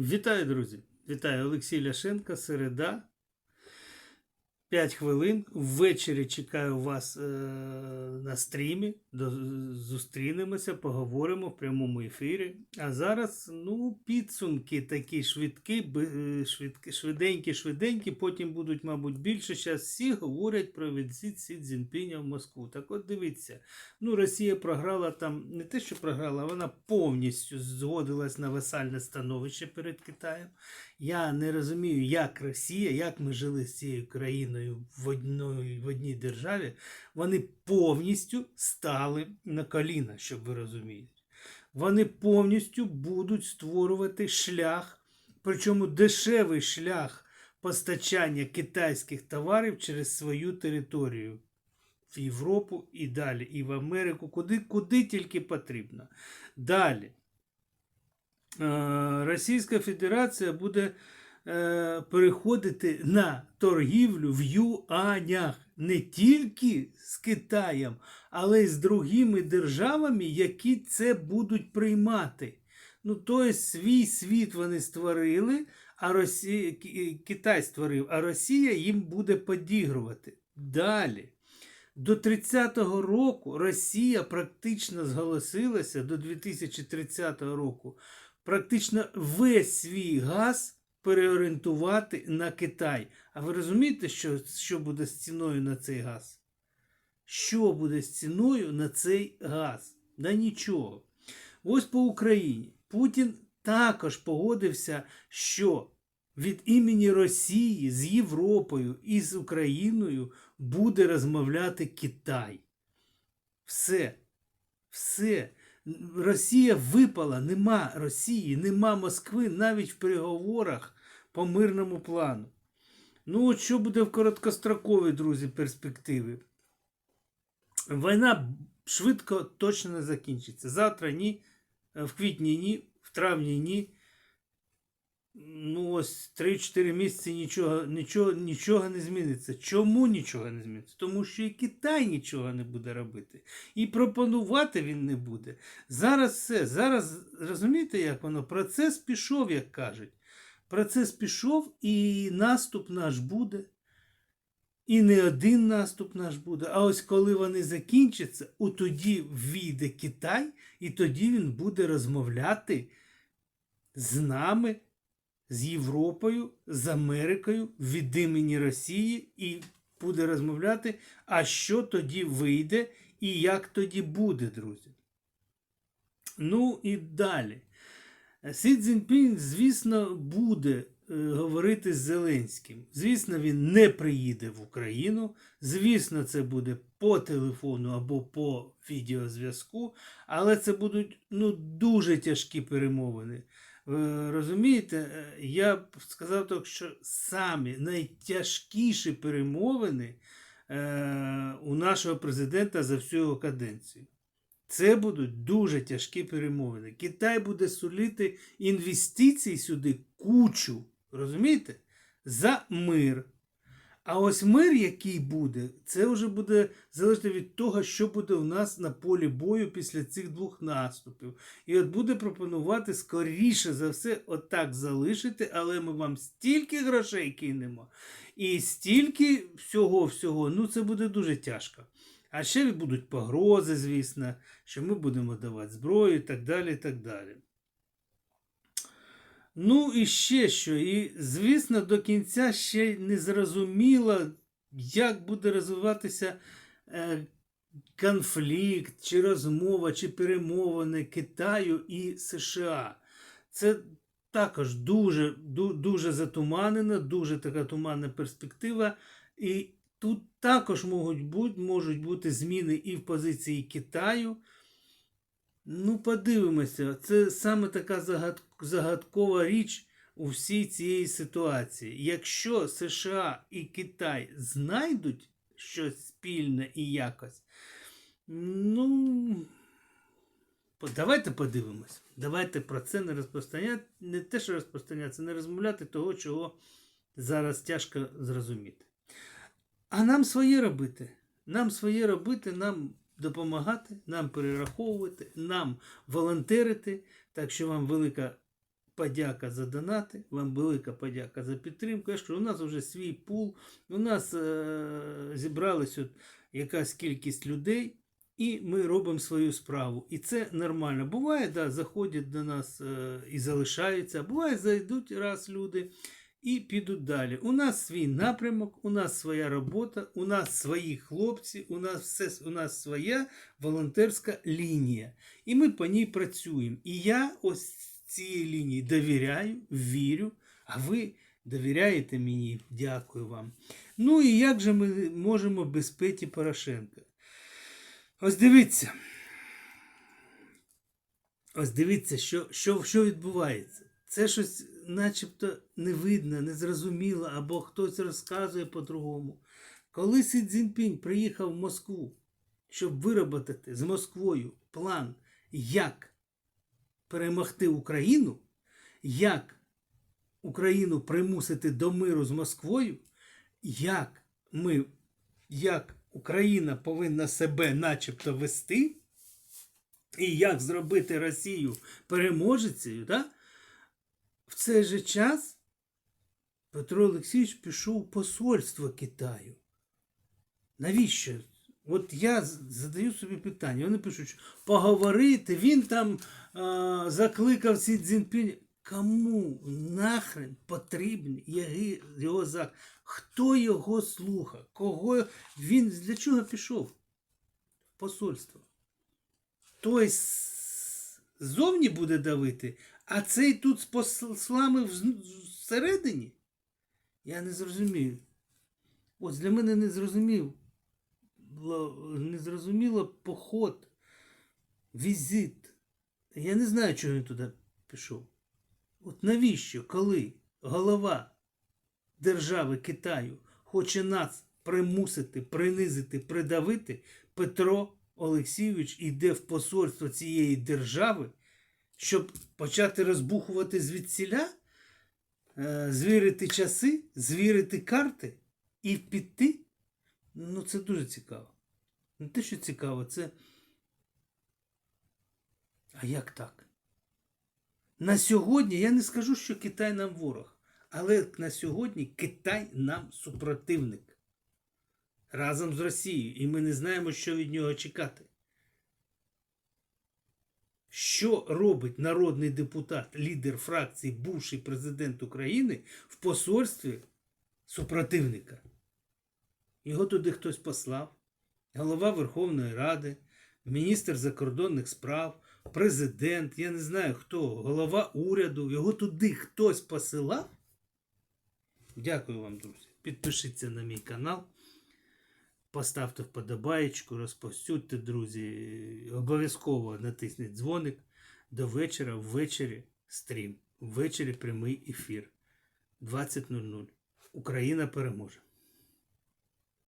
Вітаю, друзі! Вітаю Олексій Ляшенко, середа. 5 хвилин. Ввечері чекаю вас е, на стрімі. До, зустрінемося, поговоримо в прямому ефірі. А зараз ну, підсумки такі швидкі, е, швидкі, швиденькі, швиденькі. Потім будуть, мабуть, більше. Зараз всі говорять про візит Сі Цзіньпіня в Москву. Так от дивіться, ну, Росія програла там не те, що програла, вона повністю згодилась на васальне становище перед Китаєм. Я не розумію, як Росія, як ми жили з цією країною в одній, в одній державі. Вони повністю стали на коліна, щоб ви розуміли. Вони повністю будуть створювати шлях, причому дешевий шлях постачання китайських товарів через свою територію в Європу і далі, і в Америку, куди, куди тільки потрібно. Далі. Е, Російська Федерація буде переходити на торгівлю в юанях не тільки з Китаєм, але й з другими державами, які це будуть приймати. Ну, тобто свій світ вони створили, а Росія, Китай створив, а Росія їм буде подігрувати. Далі. До 30-го року Росія практично зголосилася до 2030 року практично весь свій газ переорієнтувати на Китай. А ви розумієте, що, що буде з ціною на цей газ? Що буде з ціною на цей газ? Да нічого. Ось по Україні. Путін також погодився, що від імені Росії з Європою і з Україною буде розмовляти Китай. Все. Все. Росія випала, нема Росії, нема Москви навіть в переговорах по мирному плану. Ну, от що буде в короткостроковій, друзі, перспективі? Війна швидко точно не закінчиться. Завтра ні, е, в квітні ні, в травні ні. Ну, ось 3-4 місяці нічого, нічого, нічого не зміниться. Чому нічого не зміниться? Тому що і Китай нічого не буде робити. І пропонувати він не буде. Зараз все. Зараз розумієте, як воно? Процес пішов, як кажуть. Процес пішов, і наступ наш буде. І не один наступ наш буде. А ось коли вони закінчаться, от тоді війде Китай, і тоді він буде розмовляти з нами з Європою, з Америкою від імені Росії і буде розмовляти, а що тоді вийде і як тоді буде, друзі. Ну і далі. Сі Цзіньпінь, звісно, буде е, говорити з Зеленським. Звісно, він не приїде в Україну. Звісно, це буде по телефону або по відеозв'язку, але це будуть ну, дуже тяжкі перемовини. Ви розумієте, е, я б сказав так, що самі найтяжкіші перемовини е, у нашого президента за всю його каденцію. Це будуть дуже тяжкі перемовини. Китай буде сулити інвестицій сюди кучу, розумієте? За мир. А ось мир, який буде, це вже буде залежати від того, що буде у нас на полі бою після цих двох наступів. І от буде пропонувати скоріше за все отак залишити, але ми вам стільки грошей кинемо і стільки всього-всього, ну це буде дуже тяжко. А ще будуть погрози, звісно, що ми будемо давати зброю і так далі. і так далі. Ну і ще що. І, звісно, до кінця ще не зрозуміло, як буде розвиватися е, конфлікт, чи розмова, чи перемовини Китаю і США. Це також дуже, дуже затуманена, дуже така туманна перспектива. І тут також можуть бути, можуть бути зміни і в позиції Китаю. Ну, подивимося, це саме така загад... загадкова річ у всій цієї ситуації. Якщо США і Китай знайдуть щось спільне і якось, ну. Давайте подивимось. Давайте про це не розпространяти, не те, що розпространяти, це не розмовляти того, чого зараз тяжко зрозуміти. А нам своє робити. Нам своє робити, нам допомагати, нам перераховувати, нам волонтерити. Так що вам велика подяка за донати, вам велика подяка за підтримку. Ж у нас вже свій пул, у нас е- зібралась от якась кількість людей, і ми робимо свою справу. І це нормально. Буває, да, заходять до нас е- і залишаються, а буває, зайдуть раз люди і підуть далі. У нас свій напрямок, у нас своя робота, у нас свої хлопці, у нас все у нас своя волонтерська лінія. І ми по ній працюємо. І я ось цієї лінії довіряю, вірю, а ви довіряєте мені, дякую вам. Ну і як же ми можемо без Петі Порошенка? Ось дивіться. Ось дивіться, що, що, що відбувається. Це щось начебто не видно, незрозуміло, або хтось розказує по-другому. Коли Сі Цзіньпінь приїхав в Москву, щоб виробити з Москвою план, як перемогти Україну, як Україну примусити до миру з Москвою, як ми, як Україна повинна себе начебто вести, і як зробити Росію переможецею, да? В цей же час Петро Олексійович пішов в посольство Китаю. Навіщо? От я задаю собі питання. Вони пишуть, що поговорити, він там а, закликав Сі Цзіньпінь. Кому нахрен потрібні яги- його за Хто його слухав? Кого він для чого пішов? В посольство. Той з- ззовні буде давити, а цей тут з послами всередині? Я не зрозумів. Ось для мене не зрозумів. Було- Не зрозуміло поход, візит. Я не знаю, чого він туди пішов. От навіщо, коли голова держави Китаю хоче нас примусити, принизити, придавити, Петро Олексійович йде в посольство цієї держави, щоб почати розбухувати звідсіля, е, звірити часи, звірити карти і піти. Ну, це дуже цікаво. Не те, що цікаво, це. А як так? На сьогодні я не скажу, що Китай нам ворог, але на сьогодні Китай нам супротивник разом з Росією, і ми не знаємо, що від нього чекати. Що робить народний депутат, лідер фракції, бувший президент України в посольстві супротивника? Його туди хтось послав, голова Верховної Ради, міністр закордонних справ, президент, я не знаю хто, голова уряду, його туди хтось посилав. Дякую вам, друзі. Підпишіться на мій канал, поставте вподобаєчку, розповсюдьте, друзі. Обов'язково натисніть дзвоник. До вечора, ввечері стрім. Ввечері прямий ефір. 20.00. Україна переможе.